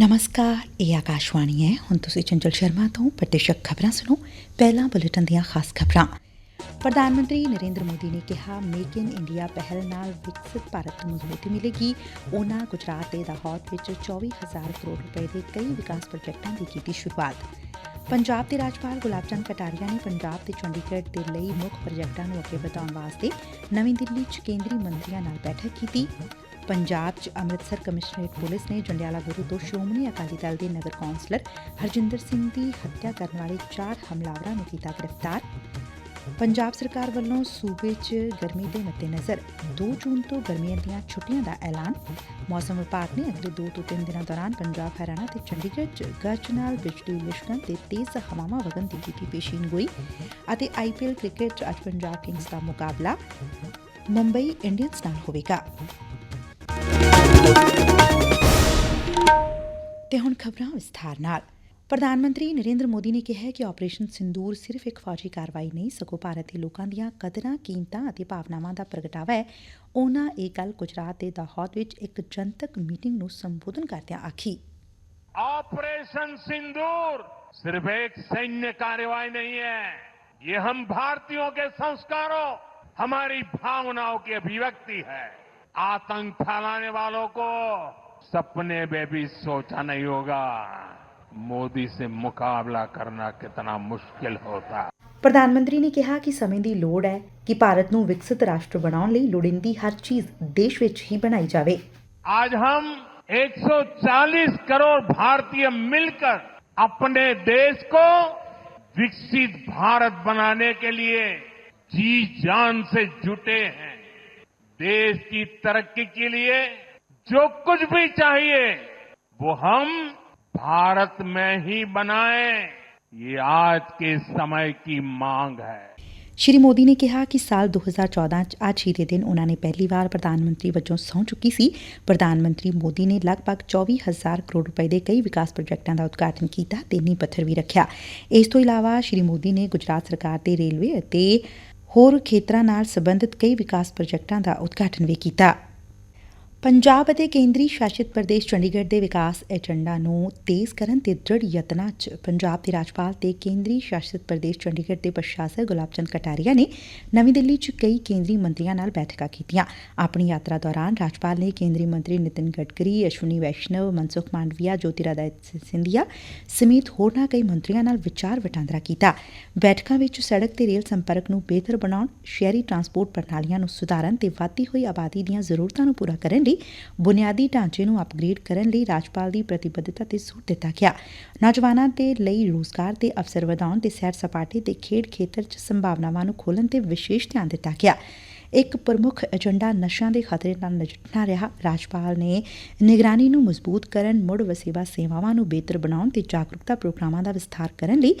ਨਮਸਕਾਰ ਇਹ ਆਕਾਸ਼ਵਾਣੀ ਹੈ ਹੁਣ ਤੁਸੀਂ ਚੰਚਲ ਸ਼ਰਮਾ ਤੋਂ ਪ੍ਰਤੀਸ਼ਕ ਖਬਰਾਂ ਸੁਣੋ ਪਹਿਲਾਂ ਬੁਲੇਟਿਨ ਦੀਆਂ ਖਾਸ ਖਬਰਾਂ ਪ੍ਰਧਾਨ ਮੰਤਰੀ ਨਰਿੰਦਰ ਮੋਦੀ ਨੇ ਕਿਹਾ ਮੇਕ ਇਨ ਇੰਡੀਆ ਪਹਿਲ ਨਾਲ ਵਿਕਸਿਤ ਭਾਰਤ ਨੂੰ ਮਜ਼ਬੂਤੀ ਮਿਲੇਗੀ ਉਨ੍ਹਾਂ ਗੁਜਰਾਤ ਦੇ ਦਾਹੌਦ ਵਿੱਚ 24000 ਕਰੋੜ ਰੁਪਏ ਦੇ ਕਈ ਵਿਕਾਸ ਪ੍ਰੋਜੈਕਟਾਂ ਦੀ ਕੀਤੀ ਸ਼ੁਰੂਆਤ ਪੰਜਾਬ ਦੇ ਰਾਜਪਾਲ ਗੁਲਾਬ ਚੰਦ ਕਟਾਰੀਆ ਨੇ ਪੰਜਾਬ ਤੇ ਚੰਡੀਗੜ੍ਹ ਦੇ ਲਈ ਮੁੱਖ ਪ੍ਰੋਜੈਕਟਾਂ ਨੂੰ ਅੱਗੇ ਵਧਾਉਣ ਵਾਸਤੇ ਨਵੀਂ ਦਿੱਲੀ 'ਚ ਕੇਂਦਰੀ ਮੰਤਰੀਆਂ ਨਾਲ ਬੈਠਕ ਕੀਤੀ ਪੰਜਾਬ 'ਚ ਅੰਮ੍ਰਿਤਸਰ ਕਮਿਸ਼ਨਰੇਟ ਪੁਲਿਸ ਨੇ ਜੰਡਿਆਲਾ ਗੁਰੂ ਤੋਂ ਸ਼੍ਰੋਮਣੀ ਅਕਾਲੀ ਦਲ ਦੇ ਨਗਰ ਕੌਂਸਲਰ ਹਰਜਿੰਦਰ ਸਿੰਘ ਦੀ ਹੱਤਿਆ ਕਰਨ ਵਾਲੇ ਚਾਰ ਹਮਲਾਵਰਾਂ ਨੂੰ ਕੀਤਾ ਗ੍ਰਿਫਤਾਰ। ਪੰਜਾਬ ਸਰਕਾਰ ਵੱਲੋਂ ਸੂਬੇ 'ਚ ਗਰਮੀ ਦੇ ਮੱਦੇਨਜ਼ਰ 2 ਜੂਨ ਤੋਂ ਗਰਮੀਆਂ ਦੀਆਂ ਛੁੱਟੀਆਂ ਦਾ ਐਲਾਨ। ਮੌਸਮ ਵਿਭਾਗ ਨੇ ਅਗਲੇ 2 ਤੋਂ 3 ਦਿਨਾਂ ਦੌਰਾਨ ਪੰਜਾਬ, ਹਰਿਆਣਾ ਤੇ ਚੰਡੀਗੜ੍ਹ 'ਚ ਗਰਜ ਨਾਲ ਬਿਜਲੀ ਲਿਸ਼ਕਣ ਤੇ ਤੇਜ਼ ਹਵਾਵਾਂ ਵਗਣ ਦੀ ਕੀਤੀ ਪੇਸ਼ੀਨਗੋਈ ਅਤੇ ਆਈਪੀਐਲ ਕ੍ਰਿਕਟ 'ਚ ਅੱਜ ਪੰਜਾਬ ਕਿੰਗਸ ਦਾ ਮੁਕਾਬਲਾ। ਮੁੰਬਈ ਇੰਡੀਅਨਸ ਨਾਲ ਹੋਵੇਗਾ। ਤੇ ਹੁਣ ਖਬਰਾਂ ਵਿਸਥਾਰ ਨਾਲ ਪ੍ਰਧਾਨ ਮੰਤਰੀ ਨਰਿੰਦਰ ਮੋਦੀ ਨੇ ਕਿਹਾ ਹੈ ਕਿ ਆਪਰੇਸ਼ਨ ਸਿੰਦੂਰ ਸਿਰਫ ਇੱਕ ਫੌਜੀ ਕਾਰਵਾਈ ਨਹੀਂ ਸਗੋਂ ਭਾਰਤ ਦੇ ਲੋਕਾਂ ਦੀਆਂ ਕਦਰਾਂ ਕੀਮਤਾਂ ਅਤੇ ਭਾਵਨਾਵਾਂ ਦਾ ਪ੍ਰਗਟਾਵਾ ਹੈ ਉਹਨਾਂ ਇਹ ਗੱਲ ਗੁਜਰਾਤ ਦੇ ਦਾਹੌਦ ਵਿੱਚ ਇੱਕ ਜਨਤਕ ਮੀਟਿੰਗ ਨੂੰ ਸੰਬੋਧਨ ਕਰਦਿਆਂ ਆਖੀ ऑपरेशन सिंदूर सिर्फ एक सैन्य कार्यवाही नहीं है ये हम भारतीयों के संस्कारों हमारी भावनाओं की अभिव्यक्ति है आतंक फैलाने वालों को सपने में भी सोचा नहीं होगा मोदी से मुकाबला करना कितना मुश्किल होता है ਪ੍ਰਧਾਨ ਮੰਤਰੀ ਨੇ ਕਿਹਾ ਕਿ ਸਮੇਂ ਦੀ ਲੋੜ ਹੈ ਕਿ ਭਾਰਤ ਨੂੰ ਵਿਕਸਿਤ ਰਾਸ਼ਟਰ ਬਣਾਉਣ ਲਈ ਲੋੜੀਂਦੀ ਹਰ ਚੀਜ਼ ਦੇਸ਼ ਵਿੱਚ ਹੀ ਬਣਾਈ ਜਾਵੇ आज हम 140 करोड़ भारतीय मिलकर अपने देश को विकसित भारत बनाने के लिए जी जान से जुटे हैं देश की तरक्की के लिए जो कुछ भी चाहिए वो हम भारत में ही बनाएं ये आज के समय की मांग है ਸ਼੍ਰੀ ਮੋਦੀ ਨੇ ਕਿਹਾ ਕਿ ਸਾਲ 2014 ਚ ਅੱਜ ਹੀ ਦੇ ਦਿਨ ਉਹਨਾਂ ਨੇ ਪਹਿਲੀ ਵਾਰ ਪ੍ਰਧਾਨ ਮੰਤਰੀ ਵਜੋਂ ਸਹੁੰ ਚੁੱਕੀ ਸੀ ਪ੍ਰਧਾਨ ਮੰਤਰੀ ਮੋਦੀ ਨੇ ਲਗਭਗ 24000 ਕਰੋੜ ਰੁਪਏ ਦੇ ਕਈ ਵਿਕਾਸ ਪ੍ਰੋਜੈਕਟਾਂ ਦਾ ਉਦਘਾਟਨ ਕੀਤਾ ਤੇ ਨੀਂਹ ਪੱਥਰ ਵੀ ਰੱਖਿਆ ਇਸ ਤੋਂ ਇਲਾਵਾ ਸ਼੍ਰੀ ਮੋਦੀ ਨੇ ਗੁਜਰਾਤ ਸਰਕਾਰ ਦੇ ਰੇਲਵੇ ਅਤੇ ਹੋਰ ਖੇਤਰਾਂ ਨਾਲ ਸੰਬੰਧਿਤ ਕਈ ਵਿਕਾਸ ਪ੍ਰੋਜੈਕਟਾਂ ਦਾ ਉਦਘਾਟਨ ਵੀ ਕੀਤਾ ਪੰਜਾਬ ਅਤੇ ਕੇਂਦਰੀ ਸ਼ਾਸਿਤ ਪ੍ਰਦੇਸ਼ ਚੰਡੀਗੜ੍ਹ ਦੇ ਵਿਕਾਸ ਏਜੰਡਾ ਨੂੰ ਤੇਜ਼ ਕਰਨ ਤੇ ਦ੍ਰਿੜ ਯਤਨਾਂ 'ਚ ਪੰਜਾਬ ਦੇ ਰਾਜਪਾਲ ਤੇ ਕੇਂਦਰੀ ਸ਼ਾਸਿਤ ਪ੍ਰਦੇਸ਼ ਚੰਡੀਗੜ੍ਹ ਦੇ ਪ੍ਰਸ਼ਾਸਕ ਗੁਲਾਬ ਚੰਦ ਕਟਾਰੀਆ ਨੇ ਨਵੀਂ ਦਿੱਲੀ 'ਚ ਕਈ ਕੇਂਦਰੀ ਮੰਤਰੀਆਂ ਨਾਲ ਬੈਠਕਾਂ ਕੀਤੀਆਂ। ਆਪਣੀ ਯਾਤਰਾ ਦੌਰਾਨ ਰਾਜਪਾਲ ਨੇ ਕੇਂਦਰੀ ਮੰਤਰੀ ਨਿਤਿਨ ਗਡਕਰੀ, ਅਸ਼ਵਨੀ ਵੈਸ਼ਨਵ, ਮਨਸੁਖ ਮਾਂਡਵੀਆ ਜੋਤਿਰਾਦਿੱਤ ਸਿੰਧੀਆ ਸਮੇਤ ਹੋਰਨਾਂ ਕਈ ਮੰਤਰੀਆਂ ਨਾਲ ਵਿਚਾਰ ਵਟਾਂਦਰਾ ਕੀਤਾ। ਬੈਠਕਾਂ ਵਿੱਚ ਸੜਕ ਤੇ ਰੇਲ ਸੰਪਰਕ ਨੂੰ ਬਿਹਤਰ ਬਣਾਉਣ, ਸ਼ਹਿਰੀ ਟਰਾਂਸਪੋਰਟ ਪ੍ਰਣਾਲੀਆਂ ਨੂੰ ਸੁਧਾਰਨ ਤੇ ਵਧਦੀ ਹੋਈ ਆਬਾਦੀ ਦੀਆਂ ਜ਼ਰੂਰਤਾਂ ਨੂੰ ਪੂਰਾ ਕਰਨ ਲਈ ਬੁਨਿਆਦੀ ਢਾਂਚੇ ਨੂੰ ਅਪਗ੍ਰੇਡ ਕਰਨ ਲਈ ਰਾਜਪਾਲ ਦੀ ਪ੍ਰਤੀਬੱਧਤਾ ਤੇ ਜ਼ੋਰ ਦਿੱਤਾ ਗਿਆ। ਨੌਜਵਾਨਾਂ ਦੇ ਲਈ ਰੋਜ਼ਗਾਰ ਦੇ ਅਵਸਰ ਵਧਾਉਣ ਤੇ ਸੈਰ ਸਪਾਟੇ ਤੇ ਖੇਡ ਖੇਤਰ 'ਚ ਸੰਭਾਵਨਾਵਾਂ ਨੂੰ ਖੋਲ੍ਹਣ ਤੇ ਵਿਸ਼ੇਸ਼ ਧਿਆਨ ਦਿੱਤਾ ਗਿਆ। ਇੱਕ ਪ੍ਰਮੁੱਖ ਏਜੰਡਾ ਨਸ਼ਿਆਂ ਦੇ ਖਤਰੇ ਨਾਲ ਨਜਿੱਠਣਾ ਰਿਹਾ। ਰਾਜਪਾਲ ਨੇ ਨਿਗਰਾਨੀ ਨੂੰ ਮਜ਼ਬੂਤ ਕਰਨ, ਮੁੜ ਵਸੇਬਾ ਸੇਵਾਵਾਂ ਨੂੰ ਬਿਹਤਰ ਬਣਾਉਣ ਤੇ ਜਾਗਰੂਕਤਾ ਪ੍ਰੋਗਰਾਮਾਂ ਦਾ ਵਿਸਥਾਰ ਕਰਨ ਲਈ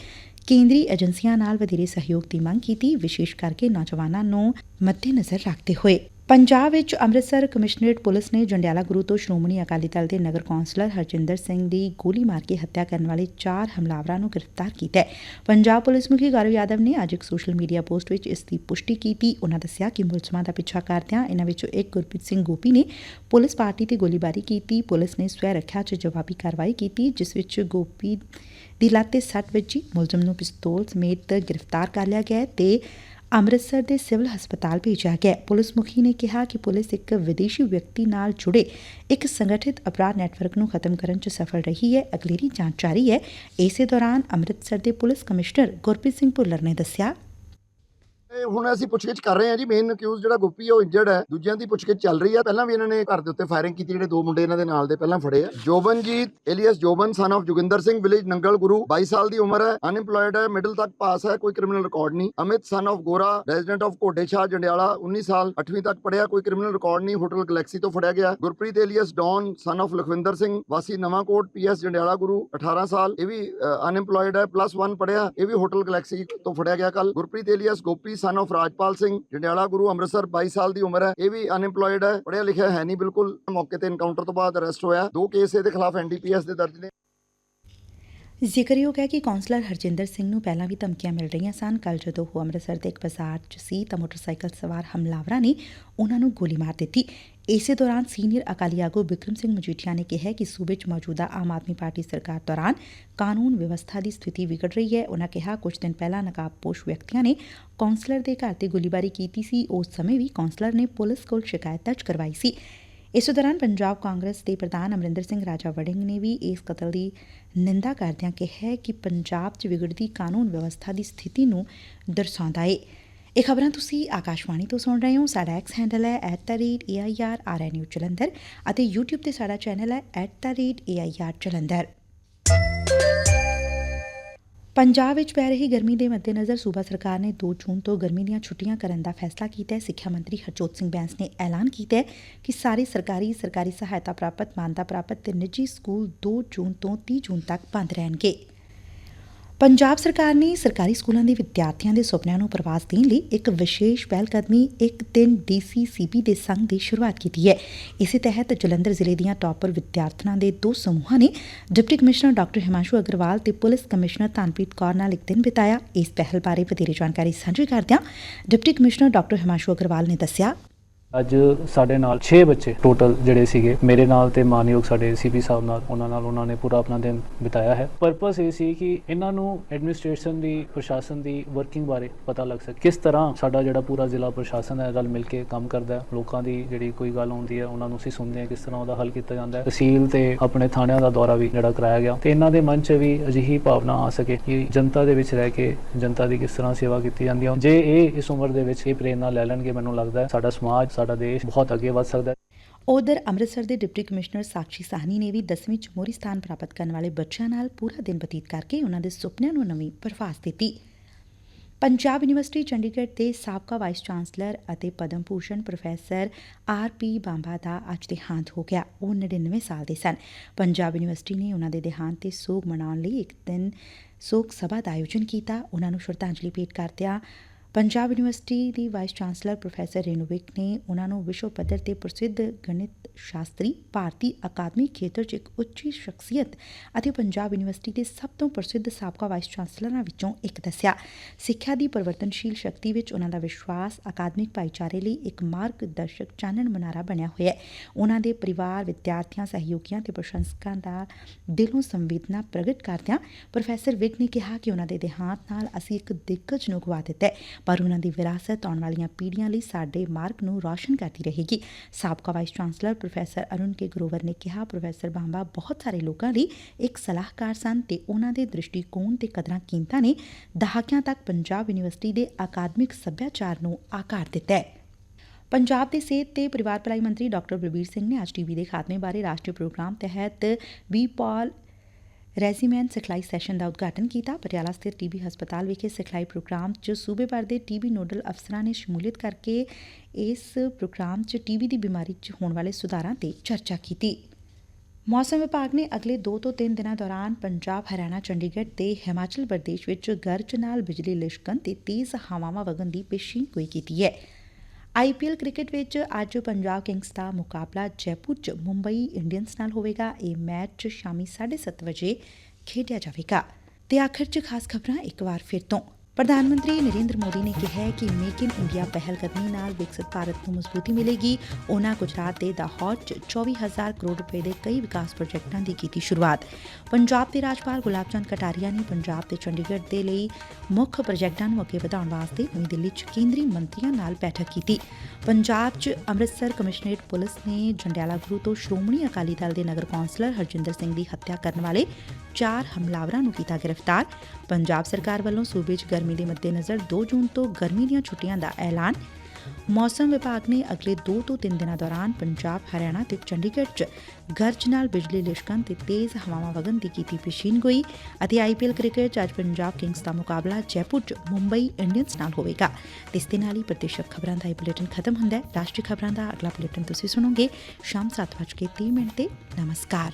ਕੇਂਦਰੀ ਏਜੰਸੀਆਂ ਨਾਲ ਵਧੇਰੇ ਸਹਿਯੋਗ ਦੀ ਮੰਗ ਕੀਤੀ। ਵਿਸ਼ੇਸ਼ ਕਰਕੇ ਨੌਜਵਾਨਾਂ ਨੂੰ ਮੱਦੇਨਜ਼ਰ ਰੱਖਦੇ ਹੋਏ ਪੰਜਾਬ ਵਿੱਚ ਅੰਮ੍ਰਿਤਸਰ ਕਮਿਸ਼ਨਰੇਟ ਪੁਲਿਸ ਨੇ ਜੰਡਿਆਲਾ ਗੁਰੂ ਤੋਂ ਸ਼੍ਰੋਮਣੀ ਅਕਾਲੀ ਦਲ ਦੇ ਨਗਰ ਕੌਂਸਲਰ ਹਰਜਿੰਦਰ ਸਿੰਘ ਦੀ ਗੋਲੀ ਮਾਰ ਕੇ ਹੱਤਿਆ ਕਰਨ ਵਾਲੇ ਚਾਰ ਹਮਲਾਵਰਾਂ ਨੂੰ ਗ੍ਰਿਫਤਾਰ ਕੀਤਾ ਹੈ। ਪੰਜਾਬ ਪੁਲਿਸ ਮੁਖੀ ਗੌਰਵ ਯਾਦਵ ਨੇ ਅੱਜ ਇੱਕ ਸੋਸ਼ਲ ਮੀਡੀਆ ਪੋਸਟ ਵਿੱਚ ਇਸ ਦੀ ਪੁਸ਼ਟੀ ਕੀਤੀ। ਉਹਨਾਂ ਦੱਸਿਆ ਕਿ ਮੁਲਜ਼ਮਾਂ ਦਾ ਪਿੱਛਾ ਕਰਦਿਆਂ ਇਹਨਾਂ ਵਿੱਚੋਂ ਇੱਕ ਗੁਰਪ੍ਰੀਤ ਸਿੰਘ ਗੋਪੀ ਨੇ ਪੁਲਿਸ ਪਾਰਟੀ ਤੇ ਗੋਲੀਬਾਰੀ ਕੀਤੀ। ਪੁਲਿਸ ਨੇ ਸਵੈ ਰੱਖਿਆ 'ਚ ਜਵਾਬੀ ਕਾਰਵਾਈ ਕੀਤੀ, ਜਿਸ ਵਿੱਚ ਗੋਪੀ ਦੀ ਲੱਤ ਤੇ ਸੱਟ ਵੱਜੀ। ਮੁਲਜ਼ਮ ਨੂੰ ਪਿਸਤੌਲ ਸਮੇਤ ਗ੍ਰਿਫਤਾਰ ਕਰ ਲਿਆ ਗਿਆ ਹੈ ਤੇ ਅੰਮ੍ਰਿਤਸਰ ਦੇ ਸਿਵਲ ਹਸਪਤਾਲ ਭੇਜਿਆ ਗਿਆ। ਪੁਲਿਸ ਮੁਖੀ ਨੇ ਕਿਹਾ ਕਿ ਪੁਲਿਸ ਇੱਕ ਵਿਦੇਸ਼ੀ ਵਿਅਕਤੀ ਨਾਲ ਜੁੜੇ ਇੱਕ ਸੰਗਠਿਤ ਅਪਰਾਧ ਨੈਟਵਰਕ ਨੂੰ ਖਤਮ ਕਰਨ 'ਚ ਸਫਲ ਰਹੀ ਹੈ। ਅਗਲੇਰੀ ਜਾਂਚ ਜਾਰੀ ਹੈ, ਇਸੇ ਦੌਰਾਨ ਅੰਮ੍ਰਿਤਸਰ ਦੇ ਪੁਲਿਸ ਕਮਿਸ਼ਨਰ ਗੁਰਪ੍ਰੀਤ ਸਿੰਘ ਭੁੱਲਰ ਨੇ ਦੱਸਿਆ। ਇਹ ਹੁਣ ਅਸੀਂ ਪੁੱਛਗਿੱਛ ਕਰ ਰਹੇ ਹਾਂ ਜੀ ਮੇਨ ਅਕਿਊਜ਼ ਜਿਹੜਾ ਗੋਪੀ ਹੈ ਉਹ ਇੰਜਰਡ ਹੈ। ਦੂਜਿਆਂ ਦੀ ਪੁੱਛਗਿੱਛ ਚੱਲ ਰਹੀ ਹੈ ਪਹਿਲਾਂ ਵੀ ਇਹਨਾਂ ਨੇ ਘਰ ਦੇ ਉੱਤੇ ਫਾਇਰਿੰਗ ਕੀਤੀ, ਜਿਹੜੇ ਦੋ ਮੁੰਡੇ ਇਹਨਾਂ ਦੇ ਨਾਲ ਦੇ ਪਹਿਲਾਂ ਫੜੇ ਆ। Jobanjit alias Joban son of Joginder Singh village Nangal Guru 22 ਸਾਲ ਦੀ ਉਮਰ ਹੈ ਅਨਇੰਪਲੋਇਡ ਹੈ ਮਿਡਲ ਤੱਕ ਪਾਸ ਹੈ, ਕੋਈ ਕ੍ਰਿਮੀਨਲ ਰਿਕਾਰਡ ਨਹੀਂ। Amit son of Gora resident of Kode Shah Jandiala 19 ਸਾਲ 8ਵੀਂ ਤੱਕ ਪੜਿਆ ਕੋਈ ਕ੍ਰਿਮੀਨਲ ਰਿਕਾਰਡ ਨਹੀਂ ਹੋਟਲ ਗਲੈਕਸੀ ਤੋਂ ਫੜਿਆ ਗਿਆ। Gurpreet alias Don son of Lakhwinder Singh, ਵਾਸੀ ਨਵਾਂਕੋਟ ਪੀਐਸ ਜੰਡਿਆਲਾ ਗੁਰੂ 18 ਸਾਲ, ਇਹ ਵੀ ਅਨਇੰਪਲੋਇਡ ਹੈ ਪਲੱਸ 1 ਪੜਿਆ ਇਹ ਵੀ ਹੋਟਲ ਗਲੈਕਸੀ ਤੋਂ ਫੜਿਆ ਗਿਆ ਕੱਲ Gurpreet alias, Gopi son of Rajpal Singh Jandiala Guru Amritsar 22 ਸਾਲ ਦੀ ਉਮਰ ਹੈ। ਇਹ ਵੀ ਅਨਇੰਪਲੋਇਡ ਹੈ ਪੜਿਆ ਲਿਖਿਆ ਹੈ ਨਹੀਂ, ਬਿਲਕੁਲ ਮੌਕੇ ਤੇ ਐਨਕਾਊਂਟਰ ਤੋਂ ਬਾਅਦ ਅਰੈਸਟ ਹੋਇਆ। ਦੋ ਕੇਸ ਇਹਦੇ ਖਿਲਾਫ ਐਨਡੀਪੀਐਸ ਦੇ ਦਰਜ ਨੇ। ਜ਼ਿਕਰਯੋਗ ਹੈ ਕਿ ਕੌਂਸਲਰ ਹਰਜਿੰਦਰ ਸਿੰਘ ਨੂੰ ਪਹਿਲਾਂ ਵੀ ਧਮਕੀਆਂ ਮਿਲ ਰਹੀਆਂ ਸਨ। ਕੱਲ ਜਦੋਂ ਉਹ ਅੰਮ੍ਰਿਤਸਰ ਦੇ ਇੱਕ ਬਾਜ਼ਾਰ 'ਚ ਸੀ ਤਾਂ ਮੋਟਰਸਾਈਕਲ ਸਵਾਰ ਹਮਲਾਵਰਾਂ ਨੇ ਉਹਨਾਂ ਨੂੰ ਗੋਲੀ ਮਾਰ ਦਿੱਤੀ। ਇਸੇ ਦੌਰਾਨ ਸੀਨੀਅਰ ਅਕਾਲੀ ਆਗੂ ਬਿਕਰਮ ਸਿੰਘ ਮਜੀਠੀਆ ਨੇ ਕਿਹਾ ਕਿ ਸੂਬੇ 'ਚ ਮੌਜੂਦਾ ਆਮ ਆਦਮੀ ਪਾਰਟੀ ਸਰਕਾਰ ਦੌਰਾਨ ਕਾਨੂੰਨ ਵਿਵਸਥਾ ਦੀ ਸਥਿਤੀ ਵਿਗੜ ਰਹੀ ਹੈ। ਉਨਾਂ ਕਿਹਾ, ਕੁਝ ਦਿਨ ਪਹਿਲਾਂ ਨਕਾਬਪੋਸ਼ ਵਿਅਕਤੀਆਂ ਨੇ ਕੌਂਸਲਰ ਦੇ ਘਰ ਤੇ ਗੋਲੀਬਾਰੀ ਕੀਤੀ ਸੀ। ਉਸ ਸਮੇਂ ਵੀ ਕੌਂਸਲਰ ਨੇ ਪੁਲਿਸ ਕੋਲ ਸ਼ਿਕਾਇਤ ਦਰਜ ਕਰਵਾਈ ਸੀ। ਇਸੇ ਦੌਰਾਨ ਪੰਜਾਬ ਕਾਂਗਰਸ ਦੇ ਪ੍ਰਧਾਨ ਅਮਰਿੰਦਰ ਸਿੰਘ ਰਾਜਾ ਵੜਿੰਗ ਨੇ ਵੀ ਇਸ ਕਤਲ ਦੀ ਨਿੰਦਾ ਕਰਦਿਆਂ ਕਿਹਾ ਕਿ ਪੰਜਾਬ 'ਚ ਵਿਗੜਦੀ ਕਾਨੂੰਨ ਵਿਵਸਥਾ ਦੀ ਸਥਿਤੀ ਨੂੰ ਦਰਸਾਉਂਦਾ ਏ। ਇਹ ਖਬਰਾਂ ਤੁਸੀਂ ਆਕਾਸ਼ਵਾਣੀ ਤੋਂ ਸੁਣ ਰਹੇ ਹੋ। ਸਾਡਾ ਐਕਸ ਹੈਂਡਲ ਹੈ @airrnu ਜਲੰਧਰ ਅਤੇ YouTube ਤੇ ਸਾਡਾ ਚੈਨਲ ਹੈ @air ਜਲੰਧਰ ਪੰਜਾਬ ਵਿੱਚ ਪੈ ਰਹੀ ਗਰਮੀ ਦੇ ਮੱਦੇਨਜ਼ਰ ਸੂਬਾ ਸਰਕਾਰ ਨੇ 2 ਜੂਨ ਤੋਂ ਗਰਮੀ ਦੀਆਂ ਛੁੱਟੀਆਂ ਕਰਨ ਦਾ ਫੈਸਲਾ ਕੀਤਾ ਹੈ। ਸਿੱਖਿਆ ਮੰਤਰੀ ਹਰਜੋਤ ਸਿੰਘ ਬੈਂਸ ਨੇ ਐਲਾਨ ਕੀਤਾ ਹੈ ਕਿ ਸਾਰੇ ਸਰਕਾਰੀ ਸਰਕਾਰੀ ਸਹਾਇਤਾ ਪ੍ਰਾਪਤ, ਮਾਨਤਾ ਪ੍ਰਾਪਤ ਤੇ ਨਿੱਜੀ ਸਕੂਲ 2 ਜੂਨ ਤੋਂ 30 ਜੂਨ ਤੱਕ ਬੰਦ ਰਹਿਣਗੇ। ਪੰਜਾਬ ਸਰਕਾਰ ਨੇ ਸਰਕਾਰੀ ਸਕੂਲਾਂ ਦੇ ਵਿਦਿਆਰਥੀਆਂ ਦੇ ਸੁਪਨਿਆਂ ਨੂੰ ਪ੍ਰਵਾਸ ਦੇਣ ਲਈ ਇੱਕ ਵਿਸ਼ੇਸ਼ ਪਹਿਲਕਦਮੀ, ਇੱਕ ਦਿਨ ਡੀਸੀਸੀਬੀ ਦੇ ਸੰਘ ਦੀ ਸ਼ੁਰੂਆਤ ਕੀਤੀ ਹੈ। ਇਸੇ ਤਹਿਤ ਜਲੰਧਰ ਜ਼ਿਲ੍ਹੇ ਦੀਆਂ ਟਾਪਰ ਵਿਦਿਆਰਥਣਾਂ ਦੇ ਦੋ ਸਮੂਹਾਂ ਨੇ deputy commissioner doctor Himanshu Agarwal ਤੇ ਪੁਲਿਸ ਕਮਿਸ਼ਨਰ ਤਾਨਪ੍ਰੀਤ ਕੌਰ ਨਾਲ ਇੱਕ ਦਿਨ ਬਿਤਾਇਆ। ਇਸ ਪਹਿਲ ਬਾਰੇ ਵਧੇਰੇ ਜਾਣਕਾਰੀ ਸਾਂਝੀ ਕਰਦਿਆਂ deputy commissioner doctor Himanshu Agarwal ਨੇ ਦੱਸਿਆ ਅੱਜ ਸਾਡੇ ਨਾਲ 6 ਬੱਚੇ ਟੋਟਲ ਜਿਹੜੇ ਸੀਗੇ, ਮੇਰੇ ਨਾਲ ਤੇ ਮਾਨਯੋਗ ਸਾਡੇ ਸੀਪੀ ਸਾਹਿਬ ਨਾਲ, ਉਹਨਾਂ ਨਾਲ ਉਹਨਾਂ ਨੇ ਪੂਰਾ ਆਪਣਾ ਦਿਨ ਬਿਤਾਇਆ ਹੈ। ਪਰਪਸ ਇਹ ਸੀ ਕਿ ਇਹਨਾਂ ਨੂੰ ਐਡਮਿਨਿਸਟ੍ਰੇਸ਼ਨ ਦੀ, ਪ੍ਰਸ਼ਾਸਨ ਦੀ ਵਰਕਿੰਗ ਬਾਰੇ ਪਤਾ ਲੱਗ ਸਕੇ। ਕਿਸ ਤਰ੍ਹਾਂ ਸਾਡਾ ਜਿਹੜਾ ਪੂਰਾ ਜ਼ਿਲ੍ਹਾ ਪ੍ਰਸ਼ਾਸਨ ਹੈ ਰਲ ਮਿਲ ਕੇ ਕੰਮ ਕਰਦਾ ਹੈ, ਲੋਕਾਂ ਦੀ ਜਿਹੜੀ ਕੋਈ ਗੱਲ ਆਉਂਦੀ ਹੈ, ਉਹਨਾਂ ਨੂੰ ਅਸੀਂ ਸੁਣਦੇ ਹਾਂ ਕਿਸ ਤਰ੍ਹਾਂ ਉਹਦਾ ਹੱਲ ਕੀਤਾ ਜਾਂਦਾ ਹੈ। ਤਹਿਸੀਲ ਤੇ ਆਪਣੇ ਥਾਣਿਆਂ ਦਾ ਦੌਰਾ ਵੀ ਜਿਹੜਾ ਕਰਾਇਆ ਗਿਆ। ਤੇ ਇਹਨਾਂ ਦੇ ਮਨ 'ਚ ਵੀ ਅਜਿਹੀ ਭਾਵਨਾ ਆ ਸਕੇ ਕਿ ਜਨਤਾ ਦੇ ਵਿੱਚ ਰਹਿ ਕੇ ਜਨਤਾ ਦੀ ਕਿਸ ਤਰ੍ਹਾਂ ਸੇਵਾ ਕੀਤੀ ਜਾਂਦੀ ਹੈ। ਜੇ ਇਹ ਇਸ ਉਮਰ ਦੇ ਵਿੱਚ ਇਹ ਪ੍ਰੇਰਨਾ ਲੈ ਲੈਣਗੇ, ਮੈਨੂੰ ਲੱਗਦਾ ਸਾਡਾ ਸਮਾਜ ਸਾਡਾ ਦੇਸ਼ ਬਹੁਤ ਅੱਗੇ ਵੱਧ ਸਕਦਾ ਹੈ। ਉਧਰ ਅੰਮ੍ਰਿਤਸਰ ਦੇ ਡਿਪਟੀ ਕਮਿਸ਼ਨਰ ਸਾਕਸ਼ੀ ਸਾਹਨੀ ਨੇ ਵੀ 10ਵੀਂ ਚ ਮੋਹਰੀ ਸਥਾਨ ਪ੍ਰਾਪਤ ਕਰਨ ਵਾਲੇ ਬੱਚਿਆਂ ਨਾਲ ਪੂਰਾ ਦਿਨ ਬਤੀਤ ਕਰਕੇ ਉਹਨਾਂ ਦੇ ਸੁਪਨਿਆਂ ਨੂੰ ਨਵੀਂ ਪ੍ਰਵਾਸ ਦਿੱਤੀ। ਪੰਜਾਬ ਯੂਨੀਵਰਸਿਟੀ ਚੰਡੀਗੜ੍ਹ ਦੇ ਸਾਬਕਾ ਵਾਈਸ ਚਾਂਸਲਰ ਅਤੇ Padma Bhushan professor R P Bamba ਦਾ ਅੱਜ ਦੇਹਾਂਤ ਹੋ ਗਿਆ। ਉਹ 99 ਸਾਲ ਦੇ ਸਨ। ਪੰਜਾਬ ਯੂਨੀਵਰਸਿਟੀ ਨੇ ਉਹਨਾਂ ਦੇ ਦੇਹਾਂਤ ਤੇ ਸੋਗ ਮਨਾਉਣ ਲਈ ਇੱਕ ਦਿਨ ਸੋਗ ਸਭਾ ਦਾ ਆਯੋਜਨ ਕੀਤਾ। ਉਹਨਾਂ ਨੂੰ ਸ਼ਰਧਾਂਜਲੀ ਭੇਟ ਕਰਦਿਆਂ ਪੰਜਾਬ ਯੂਨੀਵਰਸਿਟੀ ਦੀ vice chancellor professor Renu Vig ਨੇ ਉਨ੍ਹਾਂ ਨੂੰ ਵਿਸ਼ਵ ਪੱਧਰ ਤੇ ਪ੍ਰਸਿੱਧ ਗਣਿਤ ਸ਼ਾਸਤਰੀ ਭਾਰਤੀ ਅਕਾਦਮਿਕ ਖੇਤਰ 'ਚ ਇੱਕ ਉੱਚੀ ਸ਼ਖਸੀਅਤ ਅਤੇ ਪੰਜਾਬ ਯੂਨੀਵਰਸਿਟੀ ਦੇ ਸਭ ਤੋਂ ਪ੍ਰਸਿੱਧ ਸਾਬਕਾ ਵਾਈਸ ਚਾਂਸਲਰਾਂ ਵਿੱਚੋਂ ਇੱਕ ਦੱਸਿਆ। ਸਿੱਖਿਆ ਦੀ ਪਰਿਵਰਤਨਸ਼ੀਲ ਸ਼ਕਤੀ ਵਿੱਚ ਉਹਨਾਂ ਦਾ ਵਿਸ਼ਵਾਸ ਅਕਾਦਮਿਕ ਭਾਈਚਾਰੇ ਲਈ ਇੱਕ ਮਾਰਗਦਰਸ਼ਕ ਚਾਨਣ ਮਨਾਰਾ ਬਣਿਆ ਹੋਇਆ ਹੈ। ਉਹਨਾਂ ਦੇ ਪਰਿਵਾਰ, ਵਿਦਿਆਰਥੀਆਂ, ਸਹਿਯੋਗੀਆਂ ਤੇ ਪ੍ਰਸ਼ੰਸਕਾਂ ਦਾ ਦਿਲੋਂ ਸੰਵੇਦਨਾ ਪ੍ਰਗਟ ਕਰਦਿਆਂ ਪ੍ਰੋਫੈਸਰ ਵਿਕ ਨੇ ਕਿਹਾ ਕਿ ਉਨ੍ਹਾਂ ਦੇ ਦੇਹਾਂਤ ਨਾਲ ਅਸੀਂ ਇੱਕ ਦਿੱਗਜ ਨੂੰ ਗਵਾ ਦਿੱਤਾ ਹੈ। ਪਰ ਉਹਨਾਂ ਦੀ ਵਿਰਾਸਤ ਆਉਣ ਵਾਲੀਆਂ ਪੀੜ੍ਹੀਆਂ ਲਈ ਸਾਡੇ ਮਾਰਗ ਨੂੰ ਰੌਸ਼ਨ ਕਰਦੀ ਰਹੇਗੀ। ਸਾਬਕਾ vice chancellor professor Arun K Grover ਨੇ ਕਿਹਾ ਪ੍ਰੋਫੈਸਰ ਬਾਂਬਾ ਬਹੁਤ ਸਾਰੇ ਲੋਕਾਂ ਲਈ ਇੱਕ ਸਲਾਹਕਾਰ ਸਨ ਤੇ ਉਹਨਾਂ ਦੇ ਦ੍ਰਿਸ਼ਟੀਕੋਣ ਤੇ ਕਦਰਾਂ ਕੀਮਤਾਂ ਨੇ ਦਹਾਕਿਆਂ ਤੱਕ ਪੰਜਾਬ ਯੂਨੀਵਰਸਿਟੀ ਦੇ ਅਕਾਦਮਿਕ ਸੱਭਿਆਚਾਰ ਨੂੰ ਆਕਾਰ ਦਿੱਤਾ ਹੈ। ਪੰਜਾਬ ਦੇ ਸਿਹਤ ਤੇ ਪਰਿਵਾਰ ਭਲਾਈ ਮੰਤਰੀ ਡਾਕਟਰ ਬਲਬੀਰ ਸਿੰਘ ਨੇ ਅੱਜ ਟੀਬੀ ਦੇ ਖਾਤਮੇ ਬਾਰੇ ਰਾਸ਼ਟਰੀ ਪ੍ਰੋਗਰਾਮ ਤਹਿਤ ਬੀ ਰੈਜ਼ੀਮੈਨ ਸਿਖਲਾਈ ਸੈਸ਼ਨ ਦਾ ਉਦਘਾਟਨ ਕੀਤਾ ਪਟਿਆਲਾ ਸਥਿਤ ਟੀਬੀ ਹਸਪਤਾਲ ਵਿਖੇ ਸਿਖਲਾਈ ਪ੍ਰੋਗਰਾਮ 'ਚ ਸੂਬੇ ਭਰ ਦੇ ਟੀਬੀ ਨੋਡਲ ਅਫਸਰਾਂ ਨੇ ਸ਼ਮੂਲੀਅਤ ਕਰਕੇ ਇਸ ਪ੍ਰੋਗਰਾਮ 'ਚ ਟੀਬੀ ਦੀ ਬਿਮਾਰੀ 'ਚ ਹੋਣ ਵਾਲੇ ਸੁਧਾਰਾਂ ਤੇ ਚਰਚਾ ਕੀਤੀ ਮੌਸਮ ਵਿਭਾਗ ਨੇ ਅਗਲੇ 2 ਤੋਂ 3 ਦਿਨਾਂ ਦੌਰਾਨ ਪੰਜਾਬ, ਹਰਿਆਣਾ, ਚੰਡੀਗੜ੍ਹ ਤੇ ਹਿਮਾਚਲ ਪ੍ਰਦੇਸ਼ ਵਿੱਚ ਗਰਜ ਨਾਲ ਬਿਜਲੀ ਲਿਸ਼ਕਣ ਤੇ ਤੇਜ਼ ਹਵਾਵਾਂ ਵਗਣ ਦੀ ਪੇਸ਼ੀਨਗੋਈ ਕੀਤੀ ਹੈ। ਆਈਪੀਐਲ ਕ੍ਰਿਕਟ ਵਿੱਚ ਅੱਜ ਪੰਜਾਬ ਕਿੰਗਸ ਦਾ ਮੁਕਾਬਲਾ ਜੈਪੁਰ 'ਚ ਮੁੰਬਈ ਇੰਡੀਅਨਸ ਨਾਲ ਹੋਵੇਗਾ। ਇਹ ਮੈਚ ਸ਼ਾਮੀ 7:30 ਵਜੇ ਖੇਡਿਆ ਜਾਵੇਗਾ। ਤੇ ਆਖਰ 'ਚ ਖਾਸ ਖਬਰਾਂ ਇੱਕ ਵਾਰ ਫਿਰ ਤੋਂ ਪ੍ਰਧਾਨ ਮੰਤਰੀ ਨਰਿੰਦਰ ਮੋਦੀ ਨੇ ਕਿਹਾ ਕਿ ਮੇਕ ਇਨ ਇੰਡੀਆ ਪਹਿਲ ਕਦਮੀ ਨਾਲ ਵਿਕਸਿਤ ਭਾਰਤ ਨੂੰ ਮਜ਼ਬੂਤੀ ਮਿਲੇਗੀ। ਉਹਨਾਂ ਗੁਜਰਾਤ ਦੇ ਦਾਹੌਦ 'ਚ 24000 ਕਰੋੜ ਰੁਪਏ ਦੇ ਕਈ ਵਿਕਾਸ ਪ੍ਰੋਜੈਕਟਾਂ ਦੀ ਕੀਤੀ ਸ਼ੁਰੂਆਤ। ਪੰਜਾਬ ਦੇ ਰਾਜਪਾਲ ਗੁਲਾਬ ਚੰਦ ਕਟਾਰੀਆ ਨੇ ਪੰਜਾਬ ਤੇ ਚੰਡੀਗੜ੍ਹ ਦੇ ਲਈ ਮੁੱਖ ਪ੍ਰੋਜੈਕਟਾਂ ਨੂੰ ਅੱਗੇ ਵਧਾਉਣ ਵਾਸਤੇ ਨਵੀਂ ਦਿੱਲੀ 'ਚ ਕੇਂਦਰੀ ਮੰਤਰੀਆਂ ਨਾਲ ਬੈਠਕ ਕੀਤੀ। ਪੰਜਾਬ 'ਚ ਅੰਮ੍ਰਿਤਸਰ ਕਮਿਸ਼ਨਰੇਟ ਪੁਲਿਸ ਨੇ ਜੰਡਿਆਲਾ ਗੁਰੂ ਤੋਂ ਸ਼੍ਰੋਮਣੀ ਅਕਾਲੀ ਦਲ ਦੇ ਨਗਰ ਕੌਂਸਲਰ ਹਰਜਿੰਦਰ ਸਿੰਘ ਦੀ ਹੱਤਿਆ ਕਰਨ ਵਾਲੇ ਚਾਰ ਹਮਲਾਵਰਾਂ ਨੂੰ ਕੀਤਾ ਗ੍ਰਿਫਤਾਰ। ਪੰਜਾਬ ਸਰਕਾਰ ਵੱਲੋਂ ਸੂਬੇ 'ਚ ਗਰਮੀ ਦੇ ਮੱਦੇਨਜ਼ਰ 2 ਜੂਨ ਤੋਂ ਗਰਮੀ ਦੀਆਂ ਛੁੱਟੀਆਂ ਦਾ ਐਲਾਨ। ਮੌਸਮ ਵਿਭਾਗ ਨੇ ਅਗਲੇ 2 ਤੋਂ 3 ਦਿਨਾਂ ਦੌਰਾਨ ਪੰਜਾਬ, ਹਰਿਆਣਾ ਤੇ ਚੰਡੀਗੜ੍ਹ 'ਚ ਗਰਜ ਨਾਲ ਬਿਜਲੀ ਲਿਸ਼ਕਣ ਤੇ ਤੇਜ਼ ਹਵਾਵਾਂ ਵਗਣ ਦੀ ਕੀਤੀ ਪੇਸ਼ੀਨਗੋਈ ਅਤੇ ਆਈਪੀਐਲ ਕ੍ਰਿਕਟ 'ਚ ਅੱਜ ਪੰਜਾਬ ਕਿੰਗਸ ਦਾ ਮੁਕਾਬਲਾ ਜੈਪੁਰ 'ਚ ਮੁੰਬਈ ਇੰਡੀਅਨਸ ਨਾਲ ਹੋਵੇਗਾ। ਇਸ ਦੇ ਨਾਲ ਹੀ ਪ੍ਰਤੀਸ਼ਤ ਖਬਰਾਂ ਦਾ ਇਹ ਬੁਲੇਟਿਨ ਖਤਮ ਹੁੰਦਾ ਹੈ। ਰਾਸ਼ਟਰੀ ਖਬਰਾਂ ਦਾ ਅਗਲਾ ਬੁਲੇਟਿਨ ਤੁਸੀਂ ਸੁਣੋਗੇ ਸ਼ਾਮ 7:30 ਮਿੰਟ ਤੇ। ਨਮਸਕਾਰ।